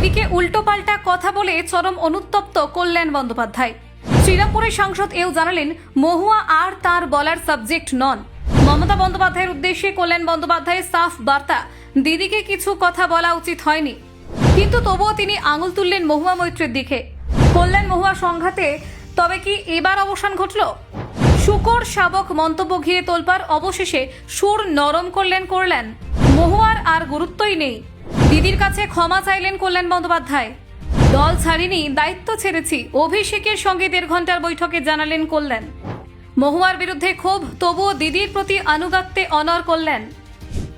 দিদিকে উল্টোপাল্টা কথা বলে চরম অনুত্তপ্ত কল্যাণ বন্দ্যোপাধ্যায়। শ্রীরামপুরের সাংসদ এও জানালেন, মহুয়া আর তার বলার সাবজেক্ট নন। মমতা বন্দ্যোপাধ্যায়ের উদ্দেশ্যে কল্যাণ বন্দ্যোপাধ্যায়ের সাফ বার্তা, দিদিকে কিছু কথা বলা উচিত হয়নি। কিন্তু তবুও তিনি আঙুল তুললেন মহুয়া মৈত্রের দিকে। কল্যাণ মহুয়া সংঘাতে তবে কি এবার অবসান ঘটল? শুকর শাবক মন্তব্য ঘিরে তোলপার অবশেষে সুর নরম করলেন করলেন মহুয়ার আর গুরুত্বই নেই। দিদির কাছে ক্ষমা চাইলেন কল্যাণ বন্দ্যোপাধ্যায়। দল ছাড়িনি, দায়িত্ব ছেড়েছি। অভিষেকের সঙ্গে দেড় ঘণ্টার বৈঠকে জানালেন কল্যাণ। মহুয়ার বিরুদ্ধে ক্ষোভ, তবুও দিদির প্রতি আনুগাত্যে অনর করলেন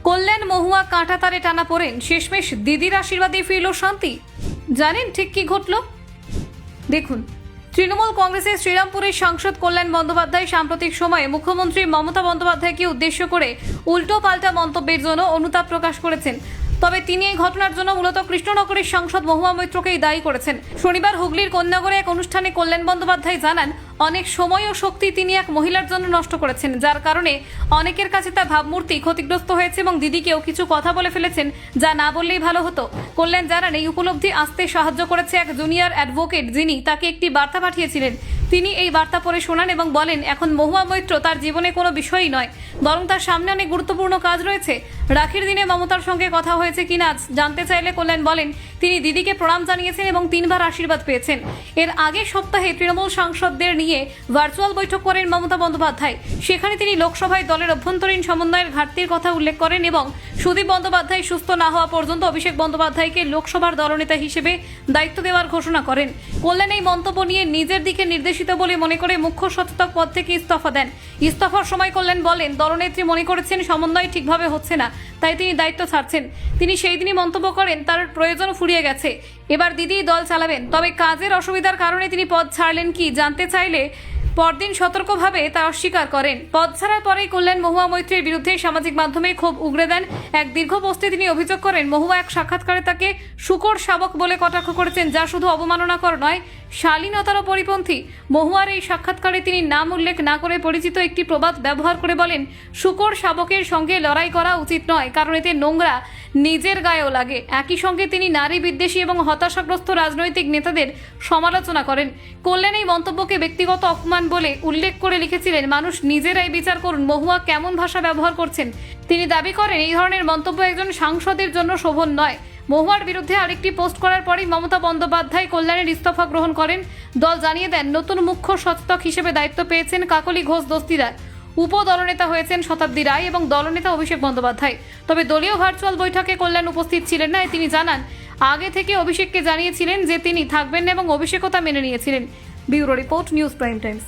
কল্যাণ মহুয়া কাঁটা তারে টানা পড়েন, শেষমেশ দিদির আশীর্বাদে ফিরল শান্তি। জানেন ঠিক কি ঘটল? দেখুন, তৃণমূল কংগ্রেসের শ্রীরামপুরের সাংসদ কল্যাণ বন্দ্যোপাধ্যায় সাম্প্রতিক সময়ে মুখ্যমন্ত্রী মমতা বন্দ্যোপাধ্যায়কে উদ্দেশ্য করে উল্টো পাল্টা মন্তব্যের জন্য অনুতাপ প্রকাশ করেছেন। তবে তিনি এই ঘটনার জন্য মূলত কৃষ্ণনগরের সাংসদ মহুয়া মৈত্রকেই দায়ী করেছেন। শনিবার হুগলির কন্যাগরে এক অনুষ্ঠানে কল্যাণ বন্দ্যোপাধ্যায় জানান অনেক সময় ও শক্তি তিনি এক মহিলার জন্য নষ্ট করেছেন, যার কারণে অনেকের কাছে তার ভাবমূর্তি ক্ষতিগ্রস্ত হয়েছে এবং দিদিকেও কিছু কথা বলে ফেলেছেন যা না বললেই ভালো হতো। কল্যাণ জানান, এই উপলব্ধি আসতে সাহায্য করেছে এক জুনিয়র অ্যাডভোকেট যিনি তাকে একটি বার্তা পাঠিয়েছিলেন। তিনি এই বার্তা পড়ে শোনান এবং বলেন, এখন মহুয়া মৈত্র তার জীবনে কোনো বিষয়ই নয়, বরং তার সামনে অনেক গুরুত্বপূর্ণ কাজ রয়েছে। রাখির দিনে মমতার সঙ্গে কথা হয়েছে কিনা জানতে চাইলে কল্যাণ বলেন, তিনি দিদিকে প্রণাম জানিয়েছেন এবং তিনবার আশীর্বাদ পেয়েছেন। এর আগের সপ্তাহে তৃণমূল সাংসদদের নিয়ে ভার্চুয়াল বৈঠক করেন মমতা বন্দ্যোপাধ্যায়। সেখানে তিনি লোকসভায় দলের অভ্যন্তরীণ সমন্বয়ের ঘাটতির কথা উল্লেখ করেন এবং সুদীপ বন্দ্যোপাধ্যায় সুস্থ না হওয়া পর্যন্ত অভিষেক বন্দ্যোপাধ্যায়কে লোকসভার দলনেতা হিসেবে দায়িত্ব দেওয়ার ঘোষণা করেন। কল্যাণ এই মন্তব্য নিয়ে নিজের দিকে নির্দেশিত বলে মনে করে মুখ্য সচেতক পদ থেকে ইস্তফা দেন। ইস্তফার সময় কল্যাণ বলেন, দলনেত্রী মনে করেছেন সমন্বয় ঠিকভাবে হচ্ছে না, তাই তিনি দায়িত্ব ছাড়ছেন। তিনি সেই দিনই মন্তব্য করেন, তার প্রয়োজন ফুরিয়ে গেছে। এবার দিদি দল চালাবেন, তবে কাজের অসুবিধার কারণে তিনি পদ ছাড়লেন কি জানতে চাইলে পরদিন সতর্কভাবে তা অস্বীকার করেন। পদ ছাড়ার পরেই কল্যাণ মহুয়া মৈত্রীর বিরুদ্ধে সামাজিক মাধ্যমে ক্ষোভ উগড়ে দেন। এক দীর্ঘ পোস্টে তিনি অভিযোগ করেন, মহুয়া এক সাক্ষাৎকারে তাকে শুকর শাবক বলে কটাক্ষ করেছেন, যা শুধু অবমাননাকর নয়, শালীনতারও পরিপন্থী। মহুয়ার এই সাক্ষাৎকারে তিনি নাম উল্লেখ না করে পরিচিত একটি প্রবাদ ব্যবহার করে বলেন, শুকর শাবকের সঙ্গে লড়াই করা উচিত নয়, কারণ এতে নোংরা নিজের গায়েও লাগে। একই সঙ্গে তিনি নারী বিদ্বেষী এবং হতাশাগ্রস্ত রাজনৈতিক নেতাদের সমালোচনা করেন। কল্যাণ এই মন্তব্যকে ব্যক্তিগত অপমান বলে উল্লেখ করে লিখেছিলেন, মানুষ নিজেরাই বিচার করুন, মহুয়া কেমন ভাষা ব্যবহার করছেন? তিনি দাবি করেন, এই ধরনের মন্তব্য একজন সাংসদের জন্য শোভন নয়। মহুয়ার বিরুদ্ধে আরেকটি পোস্ট করার পরেই মমতা বন্দ্যোপাধ্যায় কল্যাণের ইস্তফা গ্রহণ করেন। দল জানিয়ে দেন, নতুন মুখ্য সচেতক হিসেবে দায়িত্ব পেয়েছেন কাকলি ঘোষ দস্তিদার। উপ দলনেতা হয়েছেন শতাব্দী রায় এবং দলনেতা অভিষেক বন্দ্যোপাধ্যায়। তবে দলীয় ভার্চুয়াল বৈঠকে কল্যাণ উপস্থিত ছিলেন না তিনি জানান, আগে থেকে অভিষেককে জানিয়েছিলেন যে তিনি থাকবেন এবং অভিষেকতা মেনে নিয়েছিলেন। Bureau report, News Prime Times.